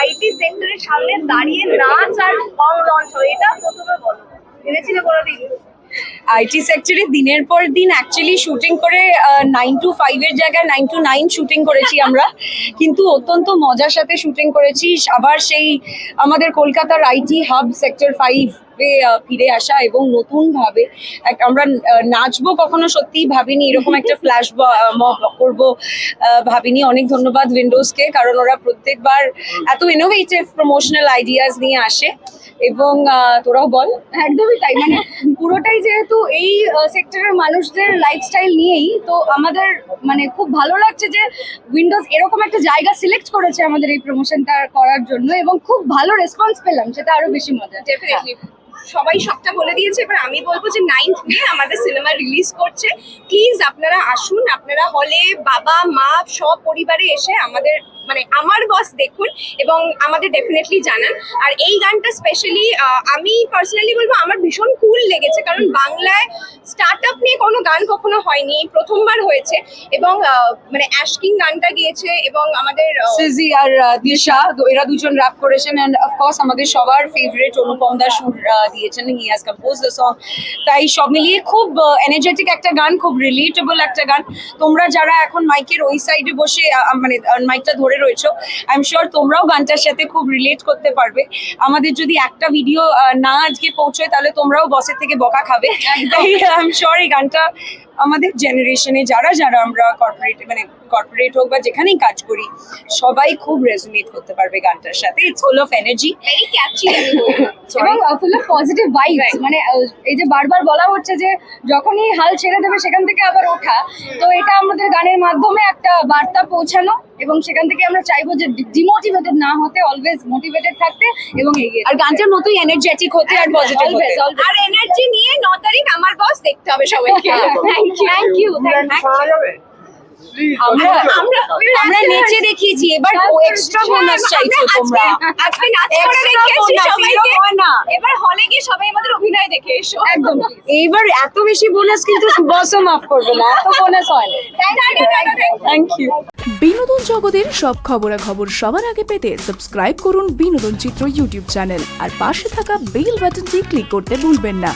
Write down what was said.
IT সেক্টরের সামনে দাঁড়িয়ে নাচ আর সং লঞ্চ হয় এটা প্রথমে বলো। ভেবেছিলে কোনোদিন? আইটি সেক্টরে দিনের পর দিন অ্যাকচুয়ালি শুটিং করে নাইন টু ফাইভের জায়গায় নাইন টু নাইন শুটিং করেছি আমরা। কিন্তু অত্যন্ত মজার সাথে শুটিং করেছি। আবার সেই আমাদের কলকাতার আইটি হাব সেক্টর ফাইভ ফিরে আসা এবং নতুন ভাবে আমরা নাচবো কখনো সত্যিই ভাবিনি এরকম একটা ফ্ল্যাশ করব ভাবিনি। অনেক ধন্যবাদ উইন্ডোজকে কারণ ওরা প্রত্যেকবার এত ইনোভেটিভ প্রমোশনাল আইডিয়াস নিয়ে আসে এবং তোরাও বল। একদমই তাই মানে পুরোটাই যেহেতু এই সেক্টরের মানুষদের লাইফস্টাইল নিয়েই তো আমাদের মানে খুব ভালো লাগছে যে উইন্ডোজ এরকম একটা জায়গা সিলেক্ট করেছে আমাদের এই প্রমোশনটা করার জন্য এবং খুব ভালো রেসপন্স পেলাম সেটা আরও বেশি মজা ডেফিনেটলি সবাই সবটা বলে দিয়েছে। এবার আমি বলব যে নাইন্থ মে আমাদের সিনেমা রিলিজ করছে। প্লিজ আপনারা আসুন, আপনারা হলে বাবা, মা সব পরিবারে এসে আমাদের মানে আমার বস দেখুন এবং আমাদের ডেফিনেটলি জানান। আর এই গানটা স্পেশালি আমি পার্সোনালি বলব, আমার ভীষণ কুল লেগেছে। কারণ বাংলায় স্টার্ট নিয়ে কোনো গান কখনো হয়নি প্রথমবার হয়েছে এবং মানে অ্যাশকিং গানটা গিয়েছে এবং আমাদের সিজি আর দিশা এরা দুজন র্যাপ করেছেন অ্যান্ড অফকোর্স আমাদের সবার ফেভারিট অনুপম দা সুর দিয়েছেন। He has compose the song তাই সব মিলিয়ে খুব এনার্জেটিক একটা গান খুব রিলেটেবল একটা গান। তোমরা যারা এখন মাইকের ওই সাইডে বসে মানে মাইকটা ধরে রয়েছো আই এম শিওর তোমরাও গানটার সাথে খুব রিলেট করতে পারবে। আমাদের যদি একটা ভিডিও না আজকে পৌঁছয় তাহলে তোমরাও বসের থেকে বকা খাবে। তাই আই এম শিওর এই গানটা আমাদের জেনারেশনে যারা যারা আমরা কর্পোরেট মানে কর্পোরেট হোক বা যেখানেই কাজ করি সবাই খুব রেজোনেট করতে পারবে গানটার সাথে। It's full of energy very catchy এবং ফুল অফ পজিটিভ ভাইবস মানে এই যে বারবার বলা হচ্ছে যে যখনই হাল ছেড়ে দেবে সেখান থেকে আবার ওঠা। তো এটা আমাদের গানের মাধ্যমে একটা বার্তা পৌঁছানো এবং সেখান থেকে আমরা চাইব যে ডিমোটিভেটেড না হতে অলওয়েজ মোটিভেটেড থাকতে এবং এগিয়ে আর গানটার মতোই এনার্জেটিক হতে আর পজিটিভ হতে। আর এনার্জি নিয়ে ন তারিখ আমার দেখতে হবে সবাইকে। থ্যাংক ইউ থ্যাংক ইউ আমরা আমরা আমরা নেচে দেখিয়েছি এবার এক্সট্রা বোনাস চাইছো তোমরা। আজকে নাচ করে দেখিয়েছি সবাইকে। এরকম না। এবার হলে গিয়ে সবাই আমাদের অভিনয় দেখে এসো। একদম। এইবার এত বেশি বোনাস কিন্তু বসও মাফ করবে না এত বোনাস হয় থ্যাংক ইউ বিনোদন জগতের সব খবরাখবর সবার আগে পেতে সাবস্ক্রাইব করুন বিনোদন চিত্র ইউটিউব চ্যানেল আর পাশে থাকা বেল বাটনটি ক্লিক করতে ভুলবেন না।